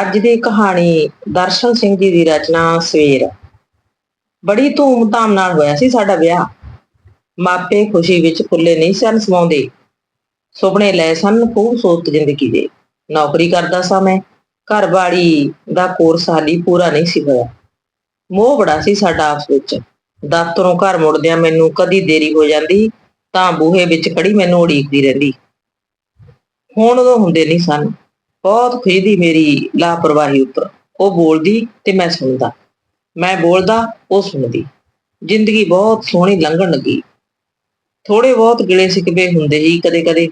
ਅੱਜ ਦੀ ਕਹਾਣੀ ਦਰਸ਼ਨ ਸਿੰਘ ਜੀ ਦੀ ਰਚਨਾ ਸਵੇਰ। ਬੜੀ ਧੂਮ-ਧਾਮ ਨਾਲ ਹੋਇਆ ਸੀ ਸਾਡਾ ਵਿਆਹ। ਮਾਪੇ ਖੁਸ਼ੀ ਵਿੱਚ ਫੁੱਲੇ ਨਹੀਂ ਸਨ ਸਮਾਉਂਦੇ। ਸੁਪਨੇ ਲਏ ਸਨ ਖੂਬਸੂਰਤ ਜ਼ਿੰਦਗੀ ਦੇ। ਨੌਕਰੀ ਕਰਦਾ ਸਾਂ ਮੈਂ। ਘਰਵਾਲੀ ਦਾ ਕੋਰਸ ਹਾਲੀ ਪੂਰਾ ਨਹੀਂ ਸੀ ਹੋਇਆ। ਮੋਹ ਬੜਾ ਸੀ ਸਾਡਾ ਆਪਸ ਵਿੱਚ। ਦਫ਼ਤਰੋਂ ਘਰ ਮੁੜਦਿਆਂ ਮੈਨੂੰ ਕਦੀ ਦੇਰੀ ਹੋ ਜਾਂਦੀ, ਤਾਂ ਬੂਹੇ ਵਿੱਚ ਖੜੀ ਮੈਨੂੰ ਉਡੀਕਦੀ ਰਹਿੰਦੀ। ਹੁਣ ਉਹ ਹੁੰਦੇ ਨਹੀਂ ਸਨ। ਬਹੁਤ ਖੁਸ਼ੀ ਮੇਰੀ ਲਾਪਰਵਾਹੀ ਉੱਪਰ। ਉਹ ਬੋਲਦੀ ਤੇ ਮੈਂ ਸੁਣਦਾ। ਮੈਂ ਬੋਲਦਾ, ਉਹ ਸੁਣਦੀ। ਜ਼ਿੰਦਗੀ ਬਹੁਤ ਸੋਹਣੀ ਲੰਘਣ ਲੱਗੀ। ਥੋੜੇ ਬਹੁਤ ਗਿਲੇ ਸਿਕਵੇ ਹੁੰਦੇ ਹੀ ਕਦੇ-ਕਦੇ।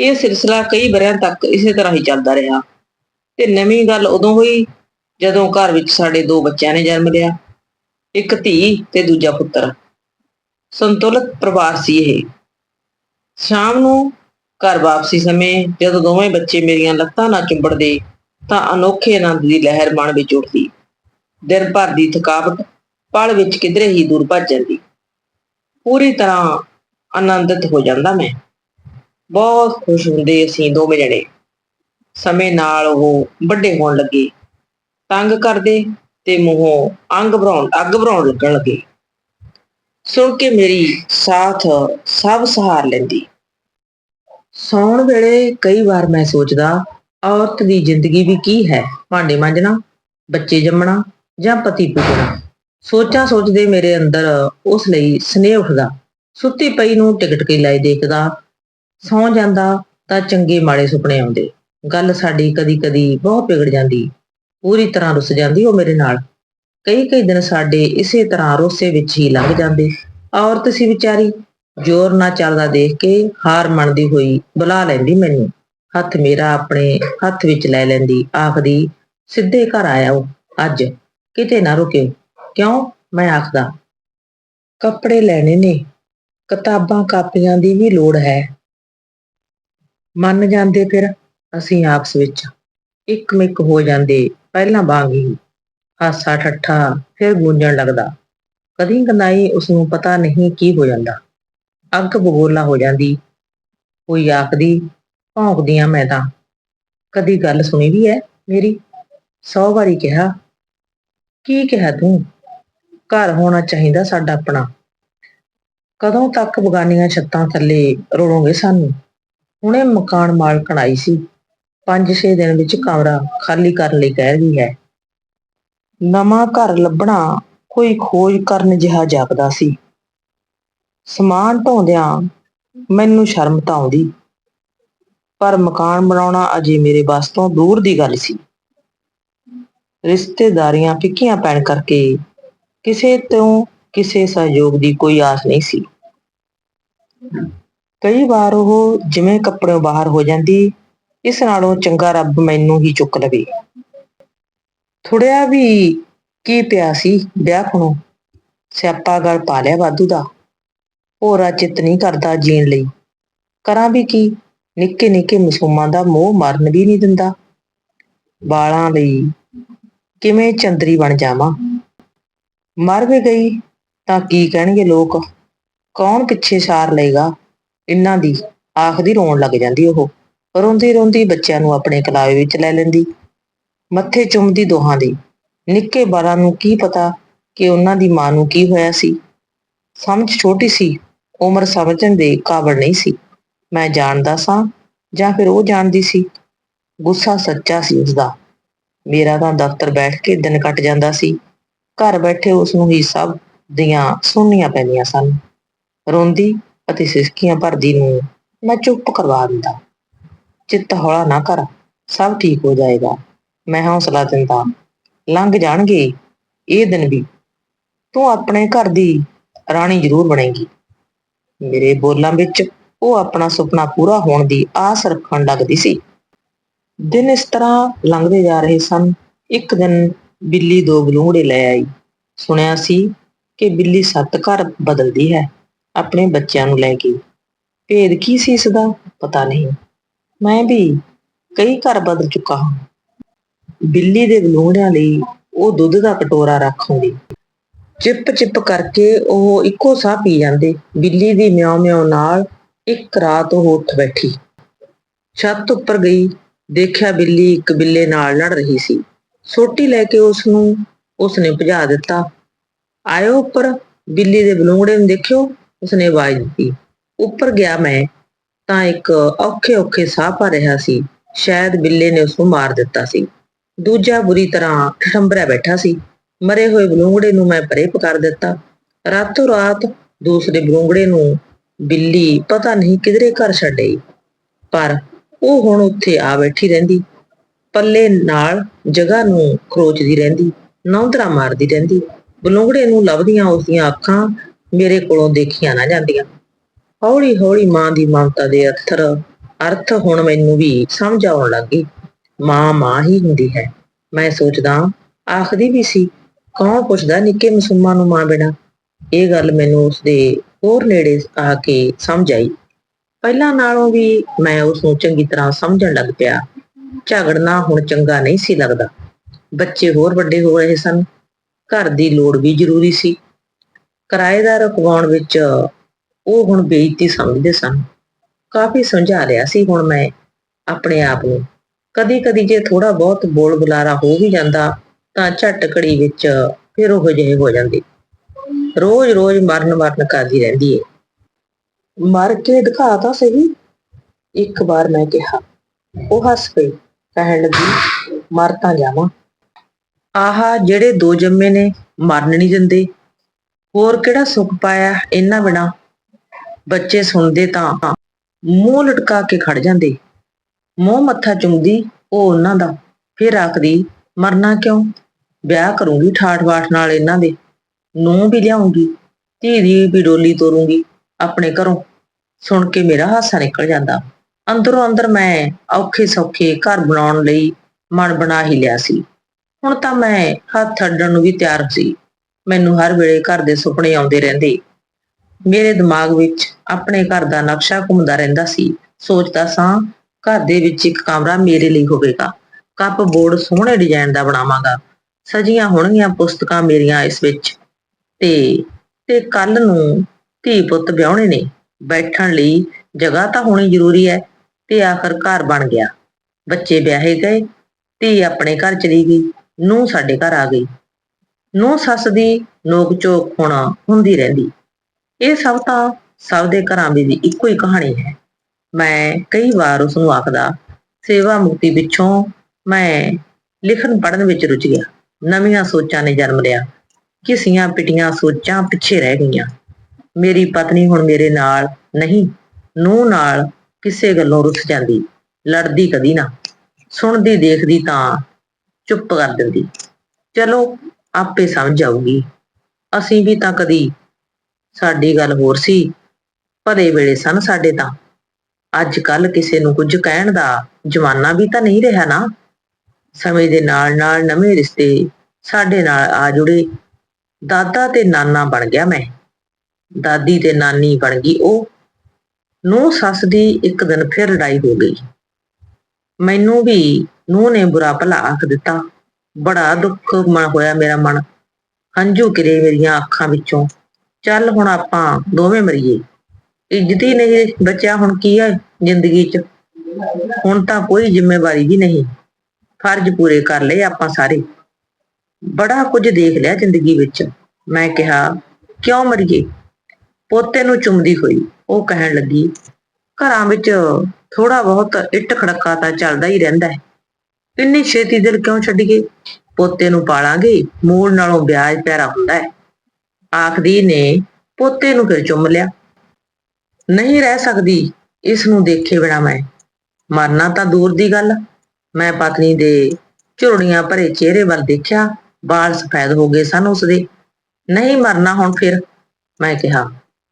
ਇਹ ਸਿਲਸਿਲਾ ਕਈ ਵਰਿਆਂ ਤੱਕ ਇਸੇ ਤਰ੍ਹਾਂ ਹੀ ਚੱਲਦਾ ਰਿਹਾ। ਤੇ ਨਵੀਂ ਗੱਲ ਉਦੋਂ ਹੋਈ ਜਦੋਂ ਘਰ ਵਿੱਚ ਸਾਡੇ ਦੋ ਬੱਚਿਆਂ ਨੇ ਜਨਮ ਲਿਆ। ਇੱਕ ਧੀ ਤੇ ਦੂਜਾ ਪੁੱਤਰ। ਸੰਤੁਲਿਤ ਪਰਿਵਾਰ ਸੀ ਇਹ। ਸ਼ਾਮ ਨੂੰ ਘਰ ਵਾਪਸੀ ਸਮੇਂ ਜਦੋਂ ਦੋਵੇਂ ਬੱਚੇ ਮੇਰੀਆਂ ਲੱਤਾਂ ਨਾਲ ਚੁੰਬੜਦੇ ਤਾਂ ਅਨੋਖੇ ਆਨੰਦ ਦੀ ਲਹਿਰ ਮਨ ਵਿੱਚ ਉੱਠਦੀ। ਦਿਨ ਭਰ ਦੀ ਥਕਾਵਟ ਪਲ ਵਿੱਚ ਕਿਧਰੇ ਹੀ ਦੂਰ ਭੱਜ ਜਾਂਦੀ। ਪੂਰੀ ਤਰ੍ਹਾਂ ਆਨੰਦਿਤ ਹੋ ਜਾਂਦਾ ਮੈਂ। ਬਹੁਤ ਖੁਸ਼ ਹੁੰਦੇ ਅਸੀਂ ਦੋਵੇਂ ਜਣੇ। ਸਮੇਂ ਨਾਲ ਉਹ ਵੱਡੇ ਹੋਣ ਲੱਗੇ। ਤੰਗ ਕਰਦੇ ਤੇ ਮੂੰਹੋਂ ਅੰਗ ਭਰਾਉਣ ਅੱਗ ਭਰਾਉਣ ਲੱਗਣ ਲੱਗੇ। ਸੁਣ ਕੇ ਮੇਰੀ ਸਾਥ ਸਭ ਸਹਾਰ ਲੈਂਦੀ। ਸੌਣ ਵੇਲੇ ਕਈ ਵਾਰ ਮੈਂ ਸੋਚਦਾ, ਔਰਤ ਦੀ ਜ਼ਿੰਦਗੀ ਵੀ ਕੀ ਹੈ? ਭਾਂਡੇ ਮਾਂਜਣਾ, ਬੱਚੇ ਜੰਮਣਾ ਜਾਂ ਪਤੀ ਪੂਜਣਾ? ਸੋਚਾਂ ਸੋਚਦੇ ਮੇਰੇ ਅੰਦਰ ਉਸ ਲਈ ਸਨੇਹ ਉੱਠਦਾ। ਸੁੱਤੀ ਪਈ ਨੂੰ ਟਿਕਟ ਕੇ ਲਾਈ ਦੇਖਦਾ, ਸੌ ਜਾਂਦਾ ਤਾਂ ਚੰਗੇ ਮਾੜੇ ਸੁਪਨੇ ਆਉਂਦੇ। ਗੱਲ ਸਾਡੀ ਕਦੀ-ਕਦੀ ਬਹੁਤ ਵਿਗੜ ਜਾਂਦੀ, ਪੂਰੀ ਤਰ੍ਹਾਂ ਰੁੱਸ ਜਾਂਦੀ ਉਹ ਮੇਰੇ ਨਾਲ। ਕਈ ਕਈ ਦਿਨ ਸਾਡੇ ਇਸੇ ਤਰ੍ਹਾਂ ਰੋਸੇ ਵਿੱਚ ਹੀ ਲੰਘ ਜਾਂਦੇ। ਔਰਤ ਸੀ ਵਿਚਾਰੀ ਜ਼ੋਰ ਨਾ ਚੱਲਦਾ ਦੇਖ ਕੇ ਹਾਰ ਮੰਨਦੀ ਹੋਈ ਬੁਲਾ ਲੈਂਦੀ ਮੈਨੂੰ। ਹੱਥ ਮੇਰਾ ਆਪਣੇ ਹੱਥ ਵਿੱਚ ਲੈ ਲੈਂਦੀ, ਆਖਦੀ, ਸਿੱਧੇ ਘਰ ਆਇਆ ਉਹ ਅੱਜ। ਕਿਤੇ ਨਾ ਰੁਕਿਓ। ਕਿਉਂ? ਮੈਂ ਆਖਦਾ। ਕੱਪੜੇ ਲੈਣੇ ਨੇ। ਕਿਤਾਬਾਂ ਕਾਪੀਆਂ ਦੀ ਵੀ ਲੋੜ ਹੈ। ਮੰਨ ਜਾਂਦੇ ਫਿਰ ਅਸੀਂ ਆਪਸ ਵਿੱਚ। ਇੱਕ ਮਿੱਕ ਹੋ ਜਾਂਦੇ। ਪਹਿਲਾਂ ਵਾਂਗ ਹੀ ਹਾਸਾ ਠੱਠਾ ਫਿਰ ਗੂੰਜਣ ਲੱਗਦਾ। ਕਦੀ ਕਦਾਈ ਉਸ ਨੂੰ ਪਤਾ ਨਹੀਂ ਕੀ ਹੋ ਜਾਂਦਾ। ਅੱਗ ਬਗੋਲਾ ਹੋ ਜਾਂਦੀ। ਕੋਈ ਆਖਦੀ ਭੌਂਕਦੀਆਂ ਮੈਂ ਤਾਂ। ਕਦੀ ਗੱਲ ਸੁਣੀ ਵੀ ਹੈ ਮੇਰੀ? ਸੌ ਵਾਰੀ ਕਿਹਾ। ਕੀ ਕਿਹਾ ਤੂੰ? ਘਰ ਹੋਣਾ ਚਾਹੀਦਾ ਸਾਡਾ ਆਪਣਾ। ਕਦੋਂ ਤੱਕ ਬਗਾਨੀਆਂ ਛੱਤਾਂ ਥੱਲੇ ਰੋੜੋਗੇ ਸਾਨੂੰ? ਹੁਣੇ ਮਕਾਨ ਮਾਲਕਣ ਆਈ ਸੀ। 5-6 ਦਿਨ ਵਿੱਚ ਕਮਰਾ ਖਾਲੀ ਕਰਨ ਲਈ ਕਹਿ ਰਹੀ ਹੈ। ਨਵਾਂ ਘਰ ਲੱਭਣਾ ਕੋਈ ਖੋਜ ਕਰਨ ਜਿਹਾ ਜਾਪਦਾ ਸੀ। ਸਮਾਨ ਢੋਂਦਿਆਂ ਮੈਨੂੰ ਸ਼ਰਮ ਤਾਂ ਆਉਂਦੀ। ਪਰ ਮਕਾਨ ਬਣਾਉਣਾ ਅਜੇ ਮੇਰੇ ਵੱਸ ਤੋਂ ਦੂਰ ਦੀ ਗੱਲ ਸੀ। ਰਿਸ਼ਤੇਦਾਰੀਆਂ ਫਿੱਕੀਆਂ ਪੈਣ ਕਰਕੇ ਕਿਸੇ ਤੋਂ ਕਿਸੇ ਸਹਿਯੋਗ ਦੀ ਕੋਈ ਆਸ ਨਹੀਂ ਸੀ। ਕਈ ਵਾਰ ਉਹ ਜਿਵੇਂ ਕੱਪੜਿਓਂ ਬਾਹਰ ਹੋ ਜਾਂਦੀ, ਇਸ ਨਾਲੋਂ ਚੰਗਾ ਰੱਬ ਮੈਨੂੰ ਹੀ ਚੁੱਕ ਲਵੇ। ਥੋੜਿਆ ਵੀ ਕੀ ਪਿਆ ਸੀ, ਵਿਆਹ ਖਣੋ ਸਿਆਪਾ ਗਲ ਪਾ ਲਿਆ ਵਾਧੂ ਦਾ। ਹੋਰਾ ਚਿੱਤ ਨਹੀਂ ਕਰਦਾ ਜੀਣ ਲਈ। ਕਰਾਂ ਵੀ ਕੀ? ਨਿੱਕੇ ਨਿੱਕੇ ਮਸੂਮਾਂ ਦਾ ਮੋਹ ਮਰਨ ਵੀ ਨਹੀਂ ਦਿੰਦਾ। ਬਾਲਾਂ ਲਈ ਕਿਵੇਂ ਚੰਦਰੀ ਬਣ ਜਾਵਾਂ? ਮਰ ਵੀ ਗਈ, ਤਾਂ ਕੀ ਕਹਿਣਗੇ ਲੋਕ? ਕੌਣ ਪਿੱਛੇ ਸਾਰ ਲਏਗਾ? ਇਹਨਾਂ ਦੀ ਆਖਦੀ ਰੋਣ ਲੱਗ ਜਾਂਦੀ ਉਹ। ਰੋਂਦੀ ਰੋਂਦੀ ਬੱਚਿਆਂ ਨੂੰ ਆਪਣੇ ਕਲਾਵੇ ਵਿੱਚ ਲੈ ਲੈਂਦੀ। ਮੱਥੇ ਚੁੰਮਦੀ ਦੋਹਾਂ ਦੀ। ਨਿੱਕੇ ਬਾਲਾਂ ਨੂੰ ਕੀ ਪਤਾ ਕਿ ਉਹਨਾਂ ਦੀ ਮਾਂ ਨੂੰ ਕੀ ਹੋਇਆ ਸੀ? ਸਮਝ ਛੋਟੀ ਸੀ, ਉਮਰ ਸਮਝਣ ਦੇ ਕਾਬਲ ਨਹੀਂ ਸੀ। ਮੈਂ ਜਾਣਦਾ ਸਾਂ ਜਾਂ ਫਿਰ ਉਹ ਜਾਣਦੀ ਸੀ। ਗੁੱਸਾ ਸੱਚਾ ਸੀ ਉਸਦਾ। ਮੇਰਾ ਤਾਂ ਦਫ਼ਤਰ ਬੈਠ ਕੇ ਦਿਨ ਕੱਟ ਜਾਂਦਾ ਸੀ। ਘਰ ਬੈਠੇ ਉਸ ਨੂੰ ਹੀ ਸਭ ਦੀਆਂ ਸੁਣਨੀਆਂ ਪੈਂਦੀਆਂ ਸਨ। ਰੋਂਦੀ ਅਤੇ ਸਿਸਕੀਆਂ ਭਰਦੀ ਨੂੰ ਮੈਂ ਚੁੱਪ ਕਰਵਾ ਦਿੰਦਾ। ਚਿੱਤ ਹੌਲਾ ਨਾ ਕਰ, ਸਭ ਠੀਕ ਹੋ ਜਾਏਗਾ। ਮੈਂ ਹੌਸਲਾ ਦਿੰਦਾ, ਲੰਘ ਜਾਣਗੇ, ਇਹ ਦਿਨ ਵੀ। ਤੂੰ ਆਪਣੇ ਘਰ ਦੀ ਰਾਣੀ ਜ਼ਰੂਰ ਬਣੇਗੀ। ਮੇਰੇ ਬੋਲਾਂ ਵਿੱਚ ਉਹ ਆਪਣਾ ਸੁਪਨਾ ਪੂਰਾ ਹੋਣ ਦੀ ਆਸ ਰੱਖਣ ਲੱਗਦੀ ਸੀ। ਦਿਨ ਇਸ ਤਰ੍ਹਾਂ ਲੰਘਦੇ ਜਾ ਰਹੇ ਸਨ। ਇੱਕ ਦਿਨ ਬਿੱਲੀ ਦੋ ਬਲੂੰਗੜੇ ਲੈ ਆਈ। ਸੁਣਿਆ ਸੀ ਕਿ ਬਿੱਲੀ ਸੱਤ ਘਰ ਬਦਲਦੀ ਹੈ, ਆਪਣੇ ਬੱਚਿਆਂ ਨੂੰ ਲੈ ਕੇ। ਭੇਦ ਕੀ ਸੀ ਇਸ ਦਾ ਪਤਾ ਨਹੀਂ। ਮੈਂ ਵੀ ਕਈ ਘਰ ਬਦਲ ਚੁੱਕਾ ਹਾਂ। ਬਿੱਲੀ ਦੇ ਬਲੂੰਗੜਿਆਂ ਲਈ ਉਹ ਦੁੱਧ ਦਾ ਕਟੋਰਾ ਰੱਖੂੰਗੀ ਚਿਪ ਚਿਪ ਕਰਕੇ ਉਹ ਇੱਕੋ ਸਾਹ ਪੀ ਜਾਂਦੇ। ਬਿੱਲੀ ਦੀ ਮਿਆਉ ਮਿਆਉ ਨਾਲ ਇੱਕ ਰਾਤ ਉਹ ਉੱਠ ਬੈਠੀ। ਛੱਤ ਉੱਪਰ ਗਈ, ਦੇਖਿਆ ਬਿੱਲੀ ਇੱਕ ਬਿੱਲੇ ਨਾਲ ਲੜ ਰਹੀ ਸੀ। ਸੋਟੀ ਲੈ ਕੇ ਉਸ ਨੂੰ ਉਸ ਨੇ ਭਜਾ ਦਿੱਤਾ। ਆਇਓ ਉੱਪਰ, ਬਿੱਲੀ ਦੇ ਬਲੂੰਗੜੇ ਨੂੰ ਦੇਖਿਓ, ਉਸਨੇ ਆਵਾਜ਼ ਦਿੱਤੀ। ਉੱਪਰ ਗਿਆ ਮੈਂ, ਤਾਂ ਇੱਕ ਔਖੇ ਔਖੇ ਸਾਹ ਭਰ ਰਿਹਾ ਸੀ। ਸ਼ਾਇਦ ਬਿੱਲੇ ਨੇ ਉਸ ਨੂੰ ਮਾਰ ਦਿੱਤਾ ਸੀ। ਦੂਜਾ ਬੁਰੀ ਤਰ੍ਹਾਂ ਠੰਬਰਿਆ ਬੈਠਾ ਸੀ। ਮਰੇ ਹੋਏ ਬਲੂੰਗੜੇ ਨੂੰ ਮੈਂ ਪਰੇ ਪਕਾਰ ਦਿੱਤਾ। ਰਾਤੋਂ ਰਾਤ ਦੂਸਰੇ ਬਲੂੰਗੜੇ ਨੂੰ ਬਿੱਲੀ ਪਤਾ ਨਹੀਂ ਕਿਧਰੇ ਘਰ ਛੱਡੇ ਪਰ ਉਹ ਹੁਣ ਉੱਥੇ ਆ ਬੈਠੀ ਰਹਿੰਦੀ। ਪੱਲੇ ਨਾਲ ਜਗ੍ਹਾ ਨੂੰ ਖਰੋਚਦੀ ਰਹਿੰਦੀ, ਨੌਂਦਰਾ ਮਾਰਦੀ ਰਹਿੰਦੀ। ਬਲੂੰਗੜੇ ਨੂੰ ਲੱਭਦੀਆਂ ਉਸਦੀਆਂ ਅੱਖਾਂ ਮੇਰੇ ਕੋਲੋਂ ਦੇਖੀਆਂ ਨਾ ਜਾਂਦੀਆਂ। ਹੌਲੀ ਹੌਲੀ ਮਾਂ ਦੀ ਮਮਤਾ ਦੇ ਅਥਰ, ਅਰਥ ਹੁਣ ਮੈਨੂੰ ਵੀ ਸਮਝ ਆਉਣ ਲੱਗੀ ਮਾਂ ਮਾਂ ਹੀ ਹੁੰਦੀ ਹੈ। ਮੈਂ ਸੋਚਦਾ ਆਖਦੀ ਵੀ ਸੀ ਕੌਣ ਪੁੱਛਦਾ, ਨਿੱਕੇ ਮਾਸੂਮਾਂ ਨੂੰ ਮਾਂ ਬਿਨਾ। ਇਹ ਗੱਲ ਮੈਨੂੰ ਉਸਦੇ ਹੋਰ ਨੇੜੇ ਆ ਕੇ ਸਮਝ ਆਈ। ਪਹਿਲਾਂ ਨਾਲੋਂ ਵੀ ਮੈਂ ਉਸ ਨੂੰ ਚੰਗੀ ਤਰ੍ਹਾਂ ਸਮਝਣ ਲੱਗ ਪਿਆ। ਝਗੜਨਾ ਹੁਣ ਚੰਗਾ ਨਹੀਂ ਸੀ ਲੱਗਦਾ। ਬੱਚੇ ਹੋਰ ਵੱਡੇ ਹੋ ਰਹੇ ਸਨ। ਘਰ ਦੀ ਲੋੜ ਵੀ ਜ਼ਰੂਰੀ ਸੀ। ਕਿਰਾਏਦਾਰ ਰਖਵਾਉਣ ਵਿੱਚ ਉਹ ਹੁਣ ਬੇਇੱਜ਼ਤੀ ਸਮਝਦੇ ਸਨ। ਕਾਫੀ ਸਮਝਾ ਲਿਆ ਸੀ ਹੁਣ ਮੈਂ ਆਪਣੇ ਆਪ ਨੂੰ। ਕਦੀ ਕਦੀ ਜੇ ਥੋੜਾ ਬਹੁਤ ਬੋਲ ਬੁਲਾਰਾ ਹੋ ਵੀ ਜਾਂਦਾ ਤਾਂ ਝਟ ਘੜੀ ਵਿੱਚ ਫਿਰ ਉਹ ਜਿਹੇ ਹੋ ਜਾਂਦੇ। ਰੋਜ਼ ਰੋਜ਼ ਮਰਨ ਮਰਨ ਕਰਦੀ ਰਹਿੰਦੀ ਏ। ਮਰ ਕੇ ਦਿਖਾ ਤਾਂ ਸਹੀ। ਇੱਕ ਵਾਰ ਮੈਂ ਕਿਹਾ, ਉਹ ਹੱਸ ਪਈ, ਕਹਿਣ ਲੱਗੀ, ਮਰ ਤਾਂ ਜਾਵਾਂ। ਆਹਾ ਜਿਹੜੇ ਦੋ ਜੰਮੇ ਨੇ, ਮਰਨ ਨਹੀਂ ਦਿੰਦੇ। ਹੋਰ ਕਿਹੜਾ ਸੁੱਖ ਪਾਇਆ ਇਹਨਾਂ ਬਿਨਾ? ਬੱਚੇ ਸੁਣਦੇ ਤਾਂ ਮੂੰਹ ਲਟਕਾ ਕੇ ਖੜ ਜਾਂਦੇ। ਮੂੰਹ ਮੱਥਾ ਚੁੰਮਦੀ, ਉਹ ਉਹਨਾਂ ਦਾ। ਫਿਰ ਆਖਦੀ, ਮਰਨਾ ਕਿਉਂ? ਵਿਆਹ ਕਰੂੰਗੀ ਠਾਠ ਬਾਠ ਨਾਲ ਇਹਨਾਂ ਦੇ ਨੂੰ ਵੀ ਲਿਆਉਂਗੀ, ਧੀ ਦੀ ਵੀ ਡੋਲੀ ਤੋਰੂੰਗੀ ਆਪਣੇ ਘਰੋਂ। ਸੁਣ ਕੇ ਮੇਰਾ ਹਾਸਾ ਨਿਕਲ ਜਾਂਦਾ। ਅੰਦਰੋਂ ਅੰਦਰ ਮੈਂ ਔਖੇ ਸੌਖੇ ਘਰ ਬਣਾਉਣ ਲਈ ਮਨ ਬਣਾ ਹੀ ਲਿਆ ਸੀ। ਹੁਣ ਤਾਂ ਮੈਂ ਹੱਥ ਅੱਡਣ ਨੂੰ ਵੀ ਤਿਆਰ ਸੀ। ਮੈਨੂੰ ਹਰ ਵੇਲੇ ਘਰ ਦੇ ਸੁਪਨੇ ਆਉਂਦੇ ਰਹਿੰਦੇ। ਮੇਰੇ ਦਿਮਾਗ ਵਿੱਚ ਆਪਣੇ ਘਰ ਦਾ ਨਕਸ਼ਾ ਘੁੰਮਦਾ ਰਹਿੰਦਾ ਸੀ। ਸੋਚਦਾ ਸਾਂ ਘਰ ਦੇ ਵਿੱਚ ਇੱਕ ਕਮਰਾ ਮੇਰੇ ਲਈ ਹੋਵੇਗਾ। ਕੱਪ, ਬੋਰਡ, ਸੋਹਣੇ ਡਿਜ਼ਾਈਨ ਦਾ ਬਣਾਵਾਂਗਾ। ਸਜੀਆਂ ਹੋਣਗੀਆਂ ਪੁਸਤਕਾਂ ਮੇਰੀਆਂ ਇਸ ਵਿੱਚ। ਤੇ ਤੇ ਕੱਲ ਨੂੰ ਧੀ ਪੁੱਤ ਵਿਆਹਣੇ ਨੇ। ਬੈਠਣ ਲਈ ਜਗ੍ਹਾ ਤਾਂ ਹੋਣੀ ਜ਼ਰੂਰੀ ਹੈ, ਤੇ ਆਖਰ ਘਰ ਬਣ ਗਿਆ। ਬੱਚੇ ਵਿਆਹੇ ਗਏ, ਧੀ ਆਪਣੇ ਘਰ ਚਲੀ ਗਈ ਨੂੰ ਸਾਡੇ ਘਰ ਆ ਗਈ। ਨੂੰ ਸੱਸ ਦੀ ਨੋਕ ਚੋਕ ਹੋਣਾ ਹੁੰਦੀ ਰਹਿੰਦੀ। ਇਹ ਸਭ ਤਾਂ ਸਭ ਦੇ ਘਰਾਂ ਵਿੱਚ ਦੀ ਇੱਕੋ ਹੀ ਕਹਾਣੀ ਹੈ। ਮੈਂ ਕਈ ਵਾਰ ਉਸ ਨੂੰ ਆਖਦਾ, ਸੇਵਾ ਮੁਕਤੀ ਪਿੱਛੋਂ ਮੈਂ ਲਿਖਣ ਪੜ੍ਹਨ ਵਿੱਚ ਰੁੱਝ ਗਿਆ। ਨਵੀਆਂ ਸੋਚਾਂ ਨੇ ਜਨਮ ਲਿਆ। ਕਿਸੀਆਂ ਪਿਟੀਆਂ ਸੋਚਾਂ ਪਿੱਛੇ ਰਹਿ ਗਈਆਂ। ਮੇਰੀ ਪਤਨੀ ਹੁਣ ਮੇਰੇ ਨਾਲ ਨਹੀਂ ਨੂੰ ਨਾਲ ਕਿਸੇ ਗੱਲੋਂ ਰੁੱਸ ਜਾਂਦੀ, ਲੜਦੀ ਕਦੀ ਨਾ। ਸੁਣਦੀ ਦੇਖਦੀ ਤਾਂ ਚੁੱਪ ਕਰ ਦਿੰਦੀ। ਚਲੋ, ਆਪੇ ਸਮਝ ਆਊਗੀ। ਅਸੀਂ ਵੀ ਤਾਂ ਕਦੀ ਸਾਡੀ ਗੱਲ ਹੋਰ ਸੀ, ਭਲੇ ਵੇਲੇ ਸਨ ਸਾਡੇ ਤਾਂ। ਅੱਜ ਕੱਲ ਕਿਸੇ ਨੂੰ ਕੁਝ ਕਹਿਣ ਦਾ ਜਮਾਨਾ ਵੀ ਤਾਂ ਨਹੀਂ ਰਿਹਾ ਨਾ। ਸਮੇਂ ਦੇ ਨਾਲ ਨਾਲ ਨਵੇਂ ਰਿਸ਼ਤੇ ਸਾਡੇ ਨਾਲ ਆ ਜੁੜੇ। ਦਾਦਾ ਤੇ ਨਾਨਾ ਬਣ ਗਿਆ ਮੈਂ। ਦਾਦੀ ਤੇ ਨਾਨੀ ਬਣ ਗਈ ਉਹ। ਨੂੰ ਸੱਸ ਦੀ ਇੱਕ ਦਿਨ ਫਿਰ ਲੜਾਈ ਹੋ ਗਈ। ਮੈਨੂੰ ਵੀ ਨੂੰ ਨੇ ਬੁਰਾ ਭਲਾ ਆਖ ਦਿੱਤਾ। ਬੜਾ ਦੁੱਖ ਮਨ ਹੋਇਆ ਮੇਰਾ ਮਨ। ਹੰਝੂ ਕਿਰੇ ਮੇਰੀਆਂ ਅੱਖਾਂ ਵਿੱਚੋਂ। ਚੱਲ ਹੁਣ ਆਪਾਂ ਦੋਵੇਂ ਮਰੀਏ। ਇੱਜ਼ਤ ਹੀ ਨਹੀਂ ਬਚਿਆ ਹੁਣ ਕੀ ਹੈ ਜ਼ਿੰਦਗੀ 'ਚ। ਹੁਣ ਤਾਂ ਕੋਈ ਜ਼ਿੰਮੇਵਾਰੀ ਵੀ ਨਹੀਂ। ਫਰਜ਼ ਪੂਰੇ ਕਰ ਲਏ ਆਪਾਂ ਸਾਰੇ। ਬੜਾ ਕੁਝ ਦੇਖ ਲਿਆ ਜ਼ਿੰਦਗੀ ਵਿੱਚ। ਮੈਂ ਕਿਹਾ, ਕਿਉਂ ਮਰੀਏ? ਪੋਤੇ ਨੂੰ ਚੁੰਮਦੀ ਹੋਈ ਉਹ ਕਹਿਣ ਲੱਗੀ, ਘਰਾਂ ਵਿੱਚ ਥੋੜਾ ਬਹੁਤ ਇੱਟ ਖੜਕਾ ਤਾਂ ਚੱਲਦਾ ਹੀ ਰਹਿੰਦਾ ਹੈ। ਇੰਨੀ ਛੇਤੀ ਦਿਲ ਕਿਉਂ ਛੱਡੀਏ? ਪੋਤੇ ਨੂੰ ਪਾਲਾਂਗੇ, ਮੂਲ ਨਾਲੋਂ ਵਿਆਜ ਪਿਆਰਾ ਹੁੰਦਾ ਹੈ। ਆਖਦੀ ਨੇ ਪੋਤੇ ਨੂੰ ਫਿਰ ਚੁੰਮ ਲਿਆ। ਨਹੀਂ ਰਹਿ ਸਕਦੀ, ਇਸ ਨੂੰ ਦੇਖੇ ਬਿਨਾ ਮੈਂ। ਮਰਨਾ ਤਾਂ ਦੂਰ ਦੀ ਗੱਲ ਮੈਂ ਪਤਨੀ ਦੇ ਝੁਰੜੀਆਂ ਭਰੇ ਚਿਹਰੇ ਵੱਲ ਦੇਖਿਆ, ਵਾਲ ਸਫੈਦ ਹੋ ਗਏ ਸਨ ਉਸਦੇ। ਨਹੀਂ ਮਰਨਾ ਹੁਣ ਫਿਰ, ਮੈਂ ਕਿਹਾ।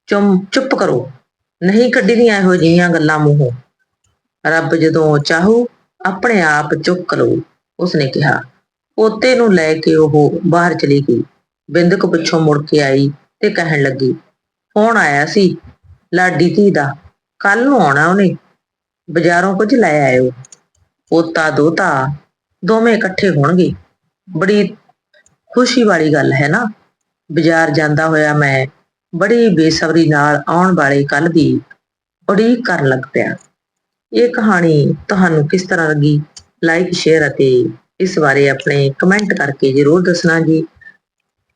ਚੁੰਮ, ਚੁੱਪ ਕਰੋ। ਨਹੀਂ ਕੱਢੀ ਦੀਆਂ ਇਹੋ ਜਿਹੀਆਂ ਗੱਲਾਂ ਮੂੰਹੋਂ। ਰੱਬ ਜਦੋਂ ਚਾਹੂ, ਆਪਣੇ ਆਪ ਚੁੱਕ ਲਊ ਉਸਨੇ ਕਿਹਾ। ਪੋਤੇ ਨੂੰ ਲੈ ਕੇ ਉਹ ਬਾਹਰ ਚਲੀ ਗਈ। ਬਿੰਦਕ ਪਿੱਛੋਂ ਮੁੜ ਕੇ ਆਈ ਤੇ ਕਹਿਣ ਲੱਗੀ, ਫੋਨ ਆਇਆ ਸੀ, ਲਾਡੀ ਧੀ ਦਾ। ਕੱਲ ਨੂੰ ਆਉਣਾ ਉਹਨੇ। ਬਾਜ਼ਾਰੋਂ ਕੁਝ ਲੈ ਆਇਓ। ਪੋਤਾ ਦੋਤਾ ਦੋਵੇਂ ਇਕੱਠੇ ਹੋਣਗੇ। ਬੜੀ ਖੁਸ਼ੀ ਵਾਲੀ ਗੱਲ ਹੈ ਨਾ। ਬਾਜ਼ਾਰ ਜਾਂਦਾ ਹੋਇਆ ਮੈਂ ਬੜੀ ਬੇਸਬਰੀ ਨਾਲ ਆਉਣ ਵਾਲੇ ਕੱਲ ਦੀ ਉਡੀਕ ਕਰਨ ਲੱਗ ਪਿਆ। ਇਹ ਕਹਾਣੀ ਤੁਹਾਨੂੰ ਕਿਸ ਤਰ੍ਹਾਂ ਲੱਗੀ? ਲਾਈਕ ਸ਼ੇਅਰ ਅਤੇ ਇਸ ਬਾਰੇ ਆਪਣੇ ਕਮੈਂਟ ਕਰਕੇ ਜ਼ਰੂਰ ਦੱਸਣਾ ਜੀ।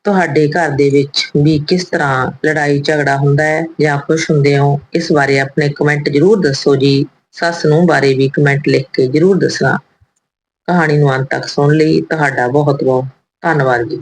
ਤੁਹਾਡੇ ਘਰ ਦੇ ਵਿੱਚ ਵੀ ਕਿਸ ਤਰ੍ਹਾਂ ਲੜਾਈ ਝਗੜਾ ਹੁੰਦਾ ਹੈ ਜਾਂ ਖੁਸ਼ ਹੁੰਦੇ ਹੋ? ਇਸ ਬਾਰੇ ਆਪਣੇ ਕਮੈਂਟ ਜ਼ਰੂਰ ਦੱਸੋ ਜੀ। ਸੱਸ ਨੂੰ ਬਾਰੇ ਵੀ ਕਮੈਂਟ ਲਿਖ ਕੇ ਜ਼ਰੂਰ ਦੱਸਣਾ। ਕਹਾਣੀ ਨੂੰ ਅੰਤ ਤੱਕ ਸੁਣ ਲਈ। ਤੁਹਾਡਾ ਬਹੁਤ ਬਹੁਤ ਧੰਨਵਾਦ ਜੀ।